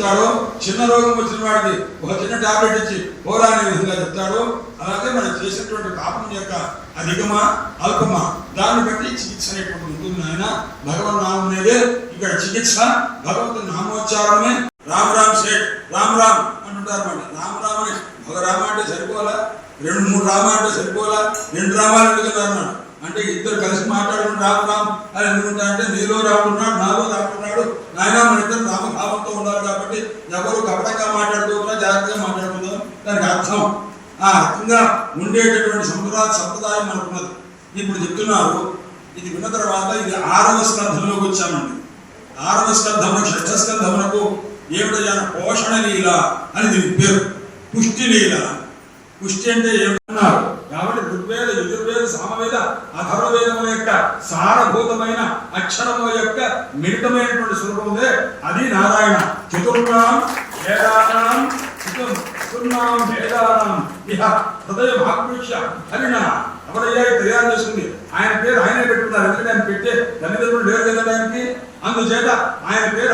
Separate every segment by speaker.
Speaker 1: చెప్తాడో చిన్న రోగం వచ్చిన వాడికి ఒక చిన్న టాబ్లెట్ ఇచ్చి పోరా అనే విధంగా చెప్తాడో. అలాగే మనం చేసినటువంటి పాపం యొక్క అధికమా అల్పమా దాన్ని బట్టి చికిత్స అనేటువంటి ఉంటుంది ఆయన భగవన్ నామం ఇక్కడ చికిత్స భగవంతుని నామోచ్చారణమే రామ్ రామ్ సేట్ రామ్ రామ్ అంటుంటారు అన్నమాట. రామ్ రామ్ అని ఒక రామ అంటే సరిపోలా రెండు మూడు రామ అంటే సరిపోలా రెండు రామాలు ఎందుకు అన్నాడు అంటే ఇద్దరు కలిసి మాట్లాడుకుని రామ్ రామ్ అని ఎందుకుంటా అంటే నీలో రాముడున్నాడు నాలో రాముడున్నాడు నాయన మన ఇద్దరు రామభావం ఎవరు కపటంగా మాట్లాడుకోకుండా జాగ్రత్తగా మాట్లాడుకుందాం. దానికి అర్థం. ఆ రకంగా ఉండేటటువంటి సంప్రదాయ సంప్రదాయం మనకున్నది. ఇప్పుడు చెప్తున్నారు ఇది విన్న తర్వాత ఇది ఆరవ స్కంధంలోకి వచ్చామండి. ఆరవ స్కంధమునకు షష్ఠ స్కంధమునకు ఏమిటయ్యా పోషణ లీల అని దీని పేరు. పుష్టి లీల. పుష్టి అంటే ఏమన్నారు? కాబట్టి ఋగ్వేద యజుర్వేద సామవేద అథర్వవేదముల యొక్క సారభూతమైన అక్షరముల యొక్క మిళితమైనటువంటి స్వరూపం ఉందే. అది నారాయణ. చతుర్ణాం వేదానాం చతుర్ చతుర్ణాం ఇహ హృదయ భాగృష్య హరిణ. ఎవరయ్యా తయారు చేసుకుంది? ఆయన పేరు ఆయనే పెట్టుకున్నారు. ఎందుకంటే ఆయన పెట్టే తల్లిదండ్రులు లేరు కదా దానికి అందుచేత ఆయన పేరు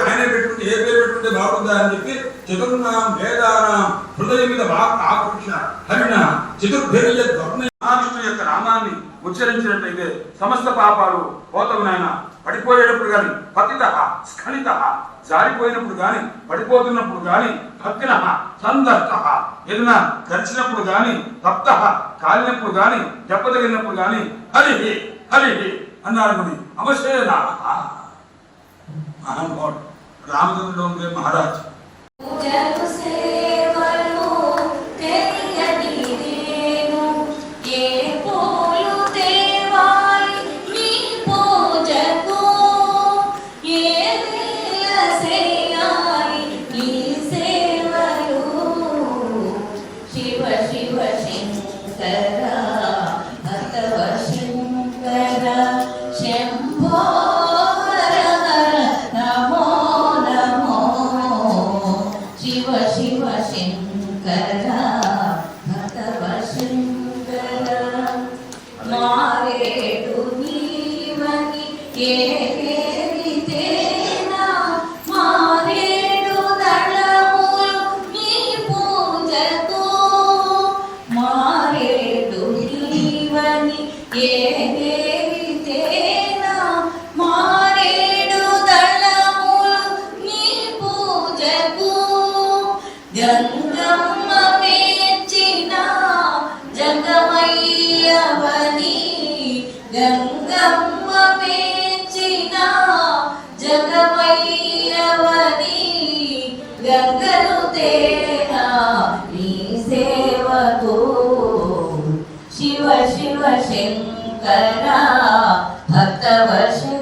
Speaker 1: చతుర్నాం వేదానాం హృదయం మీద బాగా ఆకృష్ణ హరిణ చతుర్భేయ మహావిష్ణు యొక్క నామాన్ని ఉచ్చరించినట్లయితే సమస్త పాపాలు పోతవు నాయన. పడిపోయేటప్పుడు గాని పతిత స్ఖలిత జారిపోయినప్పుడు గాని పడిపోతున్నప్పుడు గాని భక్తిన సందర్త ఏదైనా గడిచినప్పుడు గాని తప్త కాలినప్పుడు గాని దెబ్బతగిలినప్పుడు గాని హరి హరి అన్నారు మరి అవశేన మహానుభావుడు రామచంద్ర మహారాజ్
Speaker 2: जग सेवा భగవ శంకర మారేడు నీవని జగమయ్యవని గంగలు తేనా నీ సేవతో. శివ శివ శంకర భక్తవ శంకర